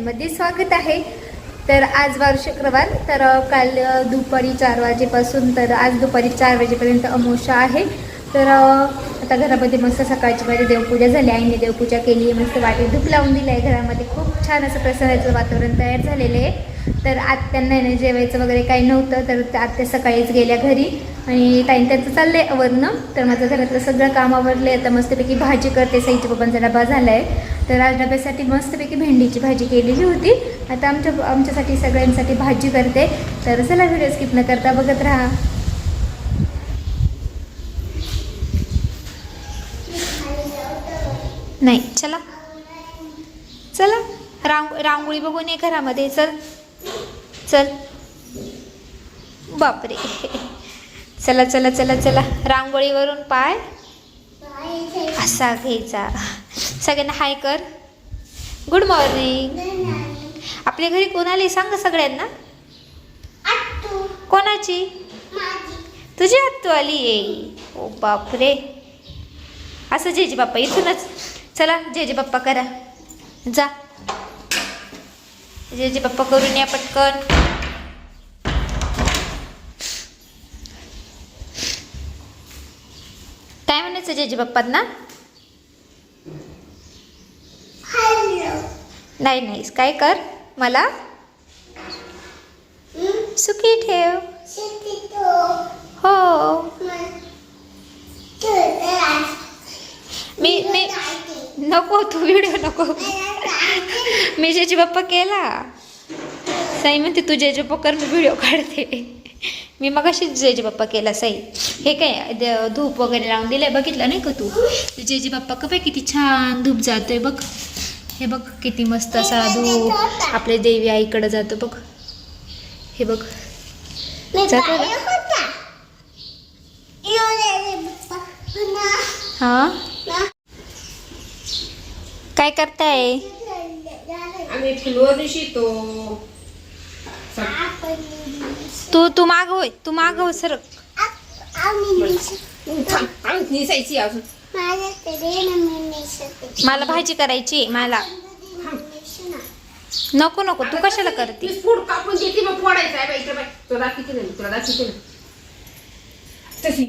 चॅनलमध्ये स्वागत आहे. तर आज वार शुक्रवार तर काल दुपारी चार वाजेपासून तर आज दुपारी चार वाजेपर्यंत अमोशा आहे. तर आता घरामध्ये मस्त सकाळची माझी देवपूजा झाली आईने देवपूजा केली आहे. मस्त वाटे धूप लावून दिलं आहे घरामध्ये. खूप छान असं प्रसन्नाचं वातावरण तयार झालेलं आहे. तर आत्यांना आहे ना जेवायचं वगैरे काही नव्हतं तर त्या आत्या सकाळीच गेल्या घरी. आणि ताईन त्यांचं चाललं आहे आवरणं तर माझं घरातलं सगळं काम आवरलं आहे आता मस्तपैकी भाजी करते. साईच्या बाबांचा डबा झाला आहे तर आज डब्यासाठी मस्तपैकी भेंडीची भाजी केलेली होती. आता आमच्या आमच्यासाठी सगळ्यांसाठी भाजी करते. तर चला व्हिडिओ स्किप न करता बघत राहा. नाही चला. चला. रांग रांगोळी बघून ये घरामध्ये. चल. चल. बापरे. चला चला चला चला. रांगोळीवरून पाय. असा घ्यायचा. सगळ्यांना हाय कर. गुड मॉर्निंग आपल्या घरी कोण आले? सांग सगळ्यांना. कोणाची? तुझी आत्तू आली आहे. ओ बापरे. असं जेजे बाप्पा इथूनच. चला जेजे बाप्पा करा. जा. जेजे बाप्पा करून या पटकन. काय म्हणायचं जेजे बाप्पांना? नाही नाही. काय कर? मला सुखी ठेव. हो. मी मी नको तू व्हिडिओ नको. मी जेजे बाप्पा केला. साई म्हणते तू जेजे कर मी व्हिडिओ काढते. मी मग अशीच जेजे बाप्पा केला साई. हे काय द- धूप वगैरे लावून दिलंय बघितलं नाही का तू? जेजे बाप्पा का किती छान धूप जातोय बघ. हे बघ किती मस्त असा धूप आपल्या देवी आईकडे जातो बघ. हे बघ? हा? काय करताय? आम्ही फुलवर शितो तू तू माग होय तू माग हो सर आम्ही निसायची अजून. मला भाजी करायची मला. नको नको तू कशाला करते? ती फूड कापून देते मग फोडायचं आहे बाई इकडे बाई. तुला दाखवते ना तुला दाखवते ना तशी.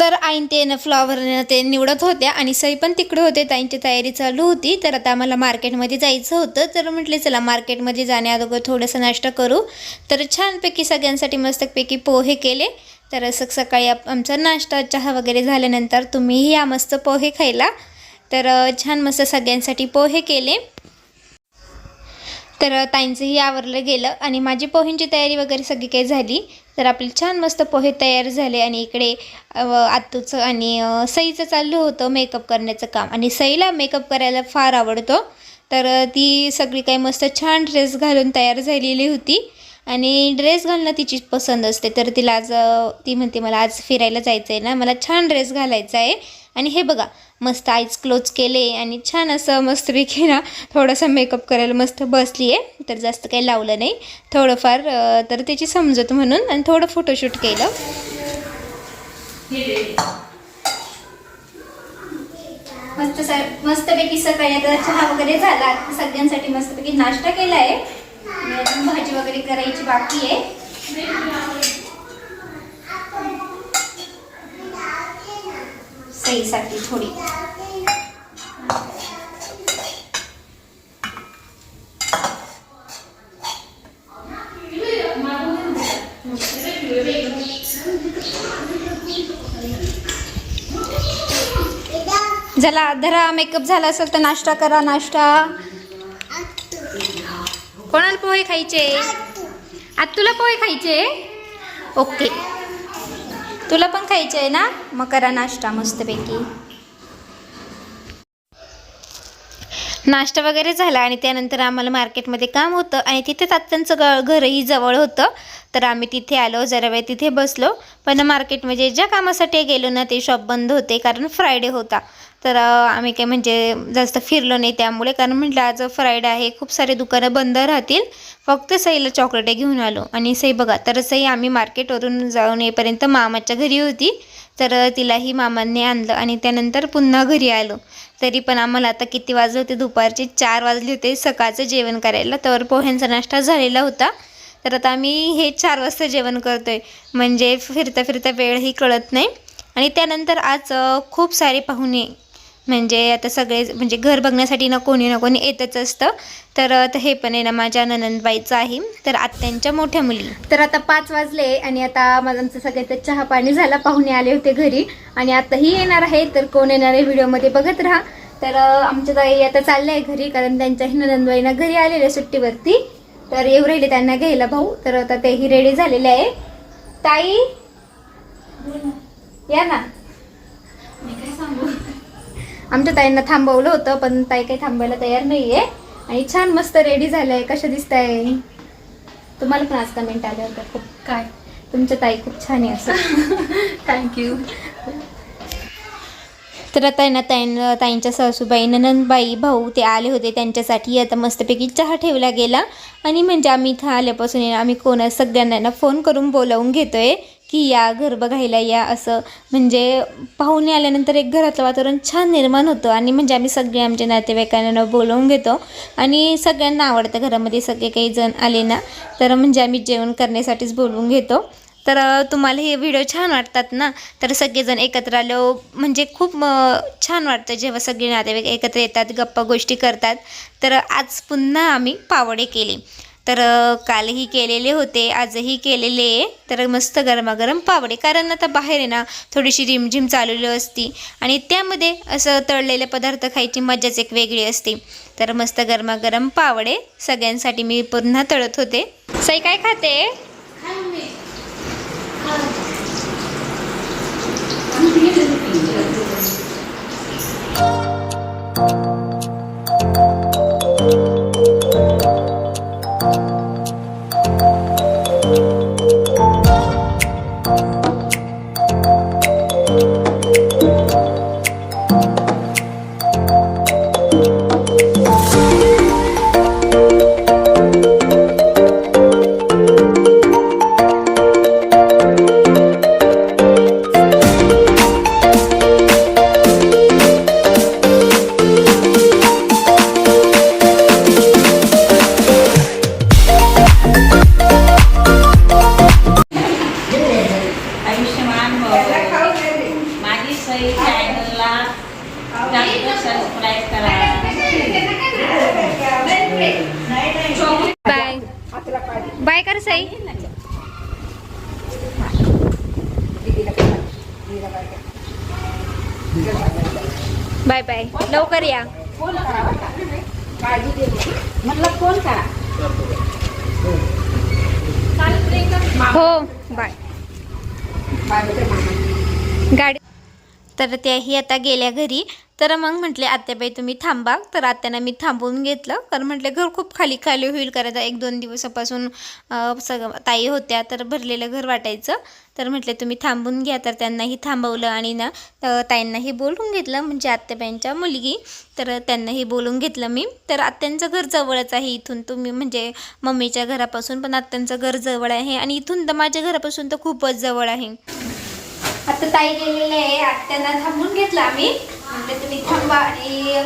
तर आईन ते ना फ्लॉवर ते निवडत होत्या आणि सई पण तिकडे होते. ताईंची तयारी चालू होती. तर आता आम्हाला मार्केटमध्ये जायचं होतं. तर म्हटले चला मार्केटमध्ये जाण्याअगोदर थोडंसं नाश्ता करू. तर छानपैकी सगळ्यांसाठी मस्तपैकी पोहे केले. तर असं सकाळी आप- आमचा नाश्ता चहा वगैरे झाल्यानंतर तुम्हीही या मस्त पोहे खायला. तर छान मस्त सगळ्यांसाठी पोहे केले. तर ताईंचंही आवरलं गेलं आणि माझी पोहेंची तयारी वगैरे सगळी काही झाली. तर आपले छान मस्त पोहे तयार झाले आणि इकडे आत्तूचं आणि सईचं चाललं होतं मेकअप करण्याचं काम. आणि सईला मेकअप करायला फार आवडतो. तर ती सगळी काही मस्त छान ड्रेस घालून तयार झालेली होती. आणि ड्रेस घालणं तिची पसंत असते. तर तिला आज ती म्हणते मला आज फिरायला जायचं आहे ना मला छान ड्रेस घालायचा आहे. आणि हे बघा मस्त आईज क्लोज केले आणि छान असं मस्तपैकी ना थोडासा मेकअप करायला मस्त बसली आहे. तर जास्त काही लावलं नाही. थोडंफार तर त्याची समजत म्हणून आणि थोडं फोटोशूट केलं. मस्त मस्तपैकी सकाळी आता चहा वगैरे झाला. सगळ्यांसाठी मस्तपैकी नाश्ता केला आहे. मी अजून भाजी वगैरे करायची बाकी आहे. सईसाठी थोडी. झाला धरा मेकअप झाला असेल तर नाश्ता करा नाश्ता. कोणाला पोहे खायचे? आज तुला पोहे खायचे? ओके. तुला पण खायचे आहे ना? मग करा नाश्ता मस्तपैकी. नाश्ता वगैरे झाला आणि त्यानंतर आम्हाला मार्केटमध्ये काम होतं आणि तिथे तात्यांचं ग घरही जवळ होतं. तर आम्ही तिथे आलो जरा वेळ तिथे बसलो. पण मार्केटमध्ये म्हणजे ज्या कामासाठी गेलो ना ते शॉप बंद होते कारण फ्रायडे होता. तर आम्ही काय म्हणजे जास्त फिरलो नाही त्यामुळे कारण म्हटलं आज फ्रायडे आहे खूप सारे दुकानं बंद राहतील. फक्त सईला चॉकलेटे घेऊन आलो. आणि सई बघा तर सई आम्ही मार्केटवरून जाऊन येईपर्यंत मामाच्या घरी होती. तर तिलाही मामांनी आणलं आणि त्यानंतर पुन्हा घरी आलो. तरी पण आम्हाला आता किती वाजले होते? दुपारचे चार वाजले होते सकाळचं जेवण करायला. तर पोह्यांचा नाश्ता झालेला होता. तर आता आम्ही हे चार वाजता जेवण करतोय. म्हणजे फिरता फिरता वेळही कळत नाही. आणि त्यानंतर आज खूप सारे पाहुणे म्हणजे आता सगळे म्हणजे घर बघण्यासाठी ना कोणी ना कोणी येतच असतं. तर हे पण आहे ना माझ्या ननंदबाईचं आहे. तर आत्यांच्या मोठ्या मुली. तर आता पाच वाजले आणि आता माझं आमचं सगळ्याचं चहा पाणी झाला. पाहुणे आले होते घरी. आणि आताही येणार आहे तर कोण येणार आहे व्हिडिओमध्ये बघत राहा. तर आमच्या ताई आता चाललं आहे घरी कारण त्यांच्याही ननंदबाईना घरी आलेले सुट्टीवरती. तर येऊ राहिले त्यांना घ्यायला भाऊ. तर आता तेही रेडी झालेले आहे. ताई? या ना. आमच्या ताईंना थांबवलं होतं पण ताई काही थांबायला तयार नाहीये. आणि छान मस्त रेडी झालंय. कशा दिसताय? तुम्हाला पण आज कमेंट आल्या होत्या खूप काय? तुमच्या ताई खूप छान आहे असं. थँक्यू तर आता आहे ना ताईं ताईंच्या सासूबाई ननंदबाई भाऊ ते आले होते त्यांच्यासाठी. आता मस्तपैकी चहा ठेवला गेला. आणि म्हणजे आम्ही इथं आल्यापासून आहे आम्ही कोणा सगळ्यांना फोन करून बोलावून घेतोय. की या घर बघायला या असं म्हणजे पाहुणे आल्यानंतर एक घरातलं वातावरण छान निर्माण होतं. आणि म्हणजे आम्ही सगळे आमच्या नातेवाईकांना बोलवून घेतो. आणि सगळ्यांना आवडतं घरामध्ये सगळे काही जण आले ना तर म्हणजे आम्ही जेवण करण्यासाठीच बोलवून घेतो. तर तुम्हाला हे व्हिडिओ छान वाटतात ना तर सगळेजण एकत्र आलो म्हणजे खूप छान वाटतं जेव्हा सगळे नातेवाईक एकत्र येतात गप्पा गोष्टी करतात. तर आज पुन्हा आम्ही पावडे केले. तर कालही केलेले होते आजही केलेले आहे. तर मस्त गरमागरम पावडे. कारण आता बाहेर आहे ना थोडीशी रिमझिम चालवली असती. आणि त्यामध्ये असं तळलेले पदार्थ खायची मजाच एक वेगळी असते. तर मस्त गरमागरम पावडे सगळ्यांसाठी मी पुन्हा तळत होते. सई काय खाते? Bye bye. लवकर या. फोन करा काळजी घे म्हटलं फोन करा हो बाय. बाय गाडी तर त्याही आता गेल्या घरी. तर मग म्हटले आत्याबाई तुम्ही थांबा. तर आत्यांना मी थांबवून घेतलं. कारण म्हटले घर खूप खाली खाली होईल कारण एक दोन दिवसापासून सग सगळं ताई होत्या तर भरलेलं घर वाटायचं. तर म्हटले तुम्ही थांबून घ्या. तर त्यांनाही थांबवलं आणि ना ताईंनाही बोलून घेतलं. म्हणजे आत्याबाईंच्या मुलगी तर त्यांनाही बोलून घेतलं मी. तर आत्यांचं घर जवळच आहे इथून. तुम्ही म्हणजे मम्मीच्या घरापासून पण आत्यांचं घर जवळ आहे. आणि इथून तर माझ्या घरापासून तर खूपच जवळ आहे. आता ताई गेलेले आहे. आत्यांना थांबून घेतलं आम्ही. म्हटलं तुम्ही थांबा आणि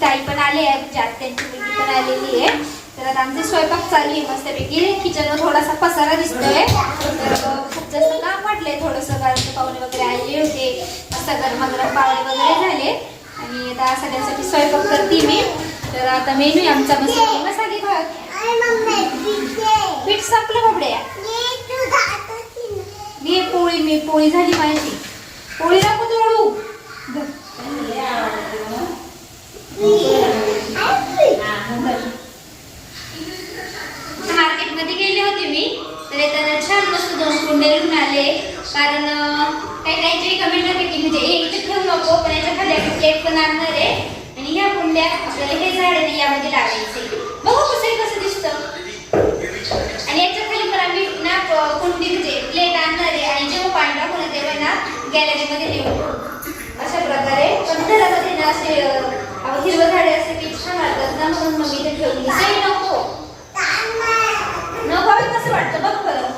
ताई पण आली आहे म्हणजे आत्यांची मुलगी पण आलेली आहे. तर आता आमचे स्वयंपाक चालू आहे मस्तपैकी. किचनवर थोडासा पसारा दिसतोय. तर खूप जास्त काम वाटलंय थोडंसं कारण पाहुणे वगैरे आलेले होते. मस्त गरमागरम पावडे वगैरे झाले. आणि आता सगळ्यांसाठी स्वयंपाक करते मी. तर आता मेनू आहे आमचा मस्त मसाले भात. पीठ संपलं बाबड्या. मी पोळी मी पोळी झाली माझी पोळी नको तोडू मार्केटमध्ये गेले होते मी तर येताना छान मस्त दोन कुंडे घेऊन आले कारण अं, काही काही जे कमेंट होते की म्हणजे ए इथे ठेवू नको पण याच्या खाली आपण प्लेट पण आणणार आहे आणि ह्या कुंड्या आपल्याला हे झाड यामध्ये लावायचे. बघू कसं आहे, कसं दिसतं. आणि याच्या खाली पण आम्ही ना कुंडी म्हणजे प्लेट आणणार आहे आणि जेव्हा पाणी टाकू ना तेव्हा ना गॅलरीमध्ये नेऊ असं अशा प्रकारे पण घरामध्ये ना असे हिरवं झाडे असते की छान वाटतात ना म्हणून मग मी ते ठेवली सई नको. नको कसं वाटतं बघ बरं.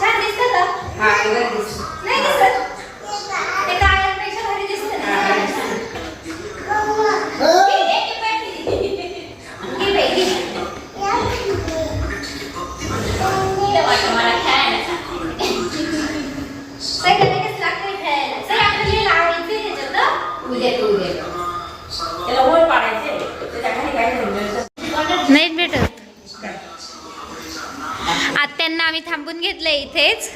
छान दिसतं का? हा. नाही दिसत. थांबून घेतलंय इथेच.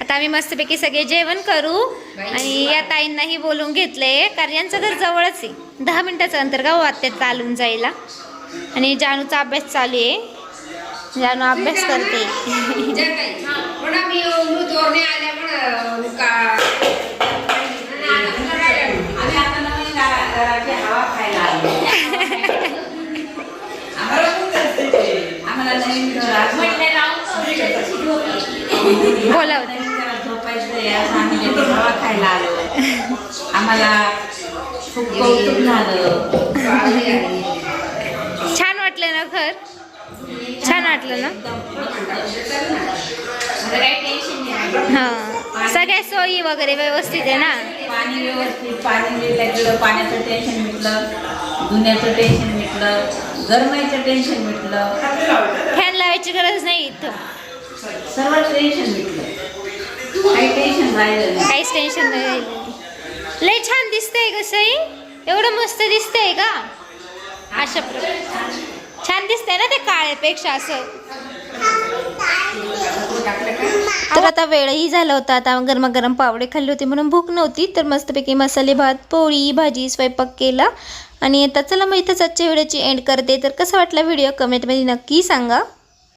आता आम्ही मस्तपैकी सगळे जेवण करू आणि या ताईंनाही बोलून घेतलंय कारण यांचं घर जवळच आहे. दहा मिनिटाचं अंतर गाव आत्यात चालून जायला? आणि जानूचा अभ्यास चालू आहे. जानू अभ्यास करते जर काही पण आम्ही मृतवर आल्या पण का आम्ही आता नवीन घरा- घराची हवा खायला आलो आम्हाला आम्हाला नवीन घरात म्हटलं राहून खायला आलो आम्हाला खूप कौतुक झालं छान वाटलं ना घर छान वाटलं ना? हां. सगळ्या सोयी वगैरे व्यवस्थित आहे ना? पाणी व्यवस्थित पाणी पाण्याचं टेन्शन मिटलं धुण्याचं टेन्शन मिटलं गरमाईचं टेन्शन मिटलं. फॅन लावायची गरज नाही इथं. सर्व टेन्शन मिटलं काही टेन्शन राहिलं काहीच टेन्शन नाही राहिलं लय छान दिसतंय कसंही एवढं मस्त दिसतंय का? अशा प्रकारे छान दिसतंय ना ते काळ्यापेक्षा असं. तर आता वेळही झाला होता. आता गरमागरम पावडे खाल्ले होते म्हणून भूक नव्हती. तर मस्तपैकी मसाले भात पोळी भाजी स्वयंपाक केला. आणि आता चला मग इथंच आजच्या व्हिडिओची एंड करते. तर कसा वाटला व्हिडिओ? कमेंटमध्ये नक्की सांगा.